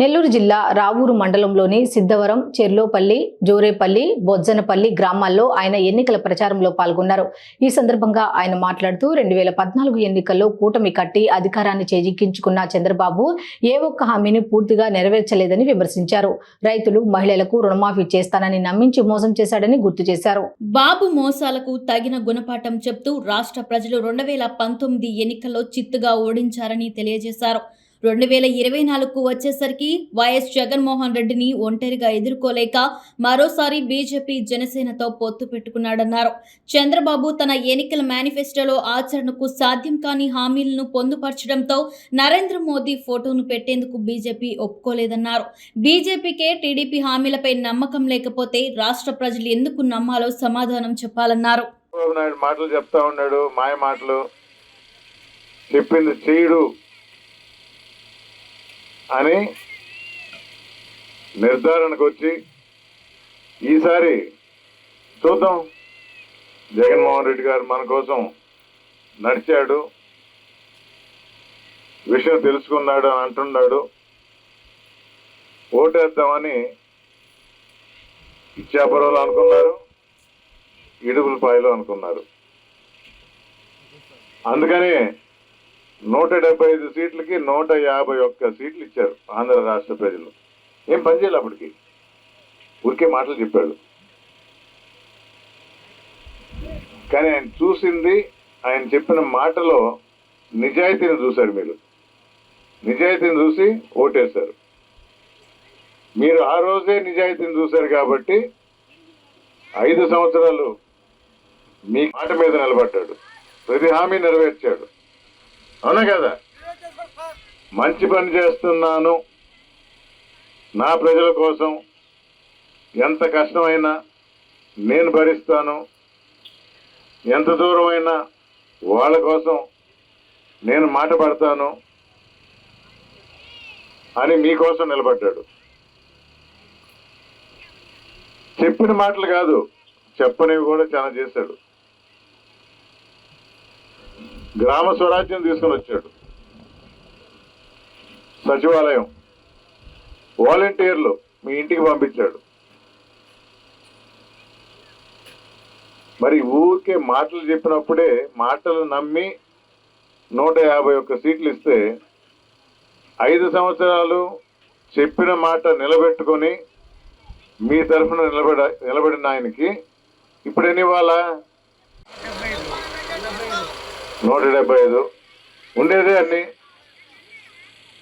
నెల్లూరు జిల్లా రావూరు మండలంలోని సిద్ధవరం చెర్లోపల్లి జోరేపల్లి బొజ్జనపల్లి గ్రామాల్లో ఆయన ఎన్నికల ప్రచారంలో పాల్గొన్నారు. ఈ సందర్భంగా ఆయన మాట్లాడుతూ రెండు వేల పద్నాలుగు ఎన్నికల్లో కూటమి కట్టి అధికారాన్ని చేజిక్కించుకున్న చంద్రబాబు ఏ ఒక్క హామీని పూర్తిగా నెరవేర్చలేదని విమర్శించారు. రైతులు మహిళలకు రుణమాఫీ చేస్తానని నమ్మించి మోసం చేశాడని గుర్తు చేశారు. బాబు మోసాలకు తగిన గుణపాఠం చెప్తూ రాష్ట్ర ప్రజలు రెండు వేల పంతొమ్మిది ఎన్నికల్లో చిత్తుగా ఓడించారని తెలియజేశారు. రెండు వేల ఇరవై నాలుగుకు వచ్చేసరికి వైఎస్ జగన్మోహన్ రెడ్డిని ఒంటరిగా ఎదుర్కోలేక మరోసారి బీజేపీ జనసేనతో పొత్తు పెట్టుకున్నాడన్నారు. చంద్రబాబు తన ఎన్నికల మేనిఫెస్టోలో ఆచరణకు సాధ్యం కాని హామీలను పొందుపరచడంతో నరేంద్ర మోదీ ఫోటోను పెట్టేందుకు బీజేపీ ఒప్పుకోలేదన్నారు. బీజేపీకే టీడీపీ హామీలపై నమ్మకం లేకపోతే రాష్ట్ర ప్రజలు ఎందుకు నమ్మాలో సమాధానం చెప్పాలన్నారు. మాటలు చెప్తా ఉన్నాడు మాయ మాటలు. చెప్పింది చేయడు అని నిర్ధారణకు వచ్చి ఈసారి చూద్దాం. జగన్మోహన్ రెడ్డి గారు మన కోసం నడిచాడు. విషయం తెలుసుకున్నాడు అని అంటున్నాడు. ఓటేద్దామని ఇచ్చాపురంలో అనుకున్నారు. ఇడుగులపాయలో అనుకున్నారు. అందుకని నూట డెబ్బై ఐదు సీట్లకి నూట యాభై ఒక్క సీట్లు ఇచ్చారు ఆంధ్ర రాష్ట్ర ప్రజలు. ఏం పనిచేయాలి అప్పటికి? ఊరికే మాటలు చెప్పాడు. కానీ ఆయన చూసింది ఆయన చెప్పిన మాటలో నిజాయితీని చూశారు మీరు. నిజాయితీని చూసి ఓటేశారు. మీరు ఆ రోజే నిజాయితీని చూశారు కాబట్టి ఐదు సంవత్సరాలు మీ మాట మీద నిలబడ్డాడు. ప్రతి హామీ నెరవేర్చాడు. అవునా కదా? మంచి పని చేస్తున్నాను. నా ప్రజల కోసం ఎంత కష్టమైనా నేను భరిస్తాను. ఎంత దూరమైనా వాళ్ళ కోసం నేను మాట పడతాను. అని మీకోసం నిలబడ్డాడు. చెప్పిన మాటలు కాదు చెప్పనివి కూడా చాలా చేశాడు. గ్రామ స్వరాజ్యం తీసుకుని వచ్చాడు. సచివాలయం. వాలంటీర్లు మీ ఇంటికి పంపించాడు. మరి ఊరికే మాటలు చెప్పినప్పుడే మాటలు నమ్మి నూట యాభై ఒక్క సీట్లు ఇస్తే ఐదు సంవత్సరాలు చెప్పిన మాట నిలబెట్టుకొని మీ తరఫున నిలబడ నిలబడిన ఆయనకి ఇప్పుడు ఎన్ని ఇవ్వాలా? నూట డెబ్బై ఐదు. ఉండేదే అన్ని.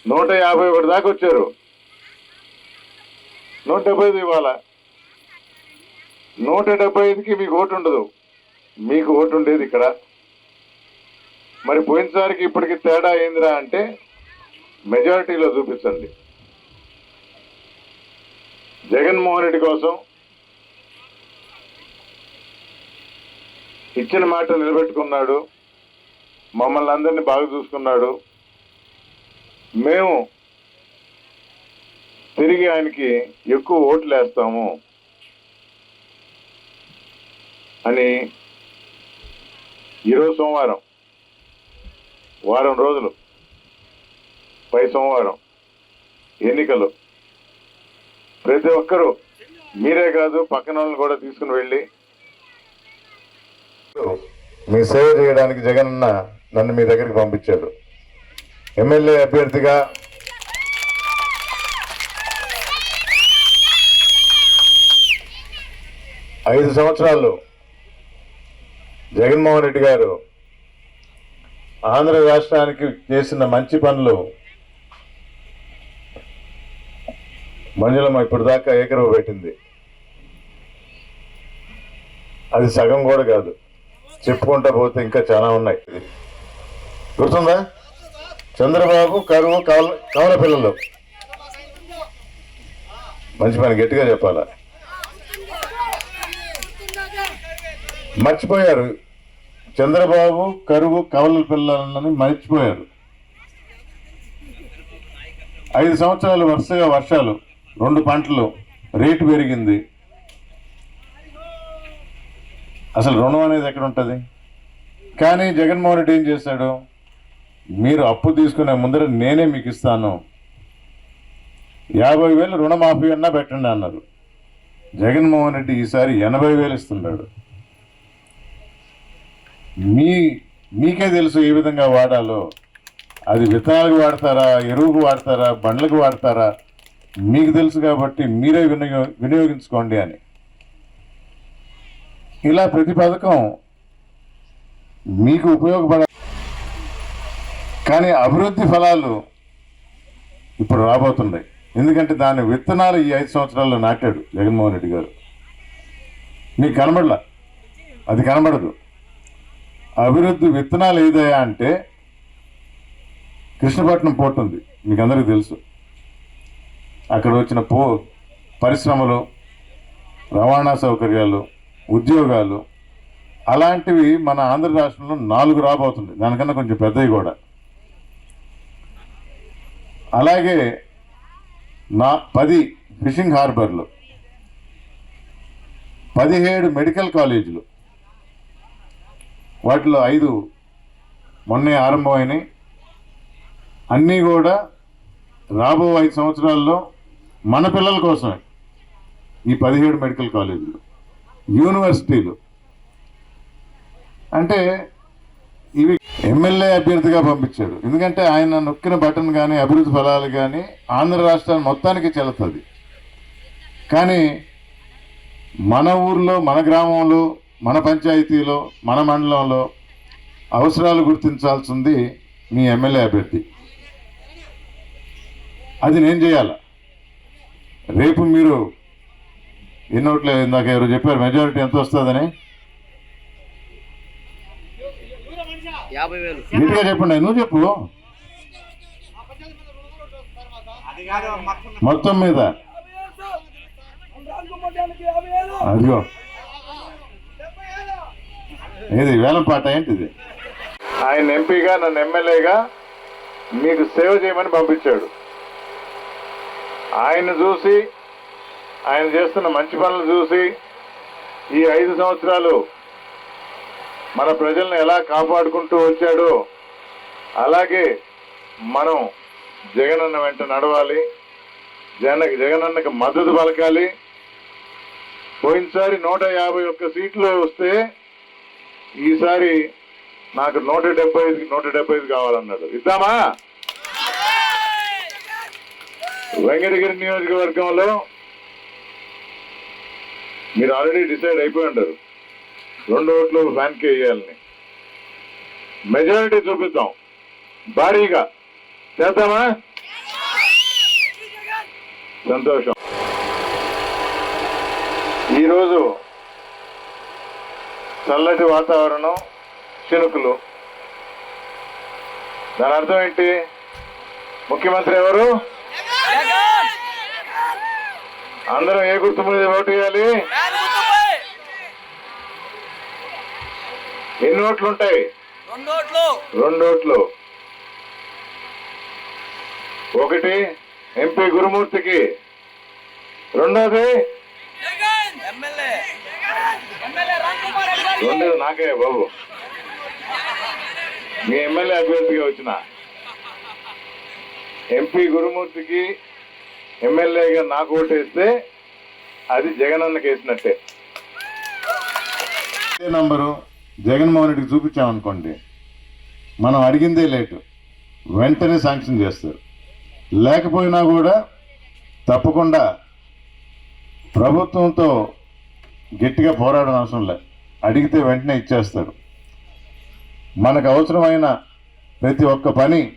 నూట యాభై ఒకటి దాకా వచ్చారు. నూట డెబ్బై ఐదు ఇవ్వాలా. నూట డెబ్బై ఐదుకి మీకు ఓటు ఉండదు. మీకు ఓటు ఉండేది ఇక్కడ. మరి పోయినసారికి ఇప్పటికి తేడా ఏందిరా అంటే మెజారిటీలో చూపించండి. జగన్మోహన్ రెడ్డి కోసం ఇచ్చిన మాట నిలబెట్టుకున్నాడు. మమ్మల్ని అందరినీ బాగా చూసుకున్నాడు. మేము తిరిగి ఆయనకి ఎక్కువ ఓట్లు వేస్తాము అని ఈరోజు సోమవారం వారం రోజులు పై సోమవారం ఎన్నికలు. ప్రతి ఒక్కరూ మీరే కాదు పక్కన వాళ్ళని కూడా తీసుకుని వెళ్ళి మీ సేవ చేయడానికి జగనన్న నన్ను మీ దగ్గరికి పంపించారు ఎమ్మెల్యే అభ్యర్థిగా ఐదు సంవత్సరాలు జగన్మోహన్ రెడ్డి గారు ఆంధ్ర రాష్ట్రానికి చేసిన మంచి పనులు మంజులమ్మ ఇప్పటిదాకా ఏకరవ పెట్టింది. అది సగం కూడా కాదు. చెప్పుకుంటా పోతే ఇంకా చాలా ఉన్నాయి. గుర్తుందా? చంద్రబాబు కరువు కవల కవల పిల్లలు. మంచి పని గట్టిగా చెప్పాలా? మర్చిపోయారు. చంద్రబాబు కరువు కవల పిల్లలని మర్చిపోయారు. ఐదు సంవత్సరాలు వరుసగా వర్షాలు రెండు పంటలు రేటు పెరిగింది. అసలు రుణం అనేది ఎక్కడ ఉంటుంది? కానీ జగన్మోహన్ రెడ్డి ఏం చేశాడు? మీరు అప్పు తీసుకునే ముందర నేనే మీకు ఇస్తాను. యాభై వేలు రుణమాఫీ అన్నా పెట్టండి అన్నారు. జగన్మోహన్ రెడ్డి ఈసారి ఎనభై వేలు ఇస్తున్నాడు. మీ మీకే తెలుసు ఏ విధంగా వాడాలో. అది విత్తనాలకు వాడతారా ఎరువుకు వాడతారా బండ్లకు వాడతారా? మీకు తెలుసు కాబట్టి మీరే వినియో వినియోగించుకోండి అని. ఇలా ప్రతి పథకం మీకు ఉపయోగపడ కానీ అభివృద్ధి ఫలాలు ఇప్పుడు రాబోతున్నాయి. ఎందుకంటే దాని విత్తనాలు ఈ ఐదు సంవత్సరాల్లో నాటాడు జగన్మోహన్ రెడ్డి గారు. మీకు కనబడలా? అది కనబడదు. అభివృద్ధి విత్తనాలు ఏదయ్యా అంటే కృష్ణపట్నం పోర్ట్ ఉంది. మీకు అందరికీ తెలుసు. అక్కడ వచ్చిన పో పరిశ్రమలు రవాణా సౌకర్యాలు ఉద్యోగాలు అలాంటివి మన ఆంధ్ర రాష్ట్రంలో నాలుగు రాబోతుంది దానికన్నా కొంచెం పెద్దవి కూడా. అలాగే నా పది ఫిషింగ్ హార్బర్లు పదిహేడు మెడికల్ కాలేజీలు వాటిలో ఐదు మొన్నే ఆరంభమైనాయి. అన్నీ కూడా రాబో ఐదు సంవత్సరాల్లో మన పిల్లల కోసమే ఈ పదిహేడు మెడికల్ కాలేజీలు యూనివర్సిటీలు. అంటే ఇవి ఎమ్మెల్యే అభ్యర్థిగా పంపించాడు. ఎందుకంటే ఆయన నొక్కిన బటన్ కానీ అభివృద్ధి ఫలాలు కానీ ఆంధ్ర రాష్ట్రాన్ని మొత్తానికి చెల్లుతుంది. కానీ మన ఊర్లో మన గ్రామంలో మన పంచాయతీలో మన మండలంలో అవసరాలు గుర్తించాల్సింది మీ ఎమ్మెల్యే అభ్యర్థి. అది నేను చేయాల? రేపు మీరు ఎన్నోట్లే ఇందాక ఎవరు చెప్పారు మెజారిటీ ఎంత వస్తుందని? చెప్పండి నువ్వు చెప్పు. మొత్తం మీద. అదిగో. ఏది వేలం పాట ఏంటిది? ఆయన ఎంపీగా నన్ను ఎమ్మెల్యేగా మీకు సేవ చేయమని పంపించాడు. ఆయన చూసి ఆయన చేస్తున్న మంచి పనులు చూసి ఈ ఐదు సంవత్సరాలు మన ప్రజల్ని ఎలా కాపాడుకుంటూ వచ్చాడో అలాగే మనం జగనన్న వెంట నడవాలి. జగన్ జగనన్నకు మద్దతు పలకాలి. పోయినసారి నూట యాభై ఒక్క సీట్లు వస్తే ఈసారి నాకు నూట డెబ్బై ఐదు నూట డెబ్బై ఐదు కావాలన్నాడు. ఇద్దామా? వెంకటగిరి నియోజకవర్గంలో మీరు ఆల్రెడీ డిసైడ్ అయిపోయి ఉంటారు. రెండు ఓట్లు ఫ్యాన్కి వేయాలని. మెజారిటీ చూపిద్దాం. భారీగా. చేద్దామా? సంతోషం. ఈరోజు చల్లటి వాతావరణం చినుకులు. దాని అర్థం ఏంటి? ముఖ్యమంత్రి ఎవరు? అందరం ఏ గుర్తు మీద ఓటు వేయాలి? ఎన్ని ఓట్లు ఉంటాయి? రెండు ఓట్లు. ఒకటి ఎంపీ గురుమూర్తికి. రెండోది? రెండోది నాకే బాబు. మీ ఎమ్మెల్యే అభ్యర్థిగా వచ్చిన ఎంపీ గురుమూర్తికి ఎమ్మెల్యేగా నాకు ఓటేస్తే అది జగనన్నకి వేసినట్టే. నంబరు. జగన్మోహన్ రెడ్డికి చూపించామనుకోండి మనం అడిగిందే లేటు. వెంటనే శాంక్షన్ చేస్తారు. లేకపోయినా కూడా తప్పకుండా ప్రభుత్వంతో గట్టిగా పోరాడడం అవసరం లే. అడిగితే వెంటనే ఇచ్చేస్తారు. మనకు అవసరమైన ప్రతి ఒక్క పని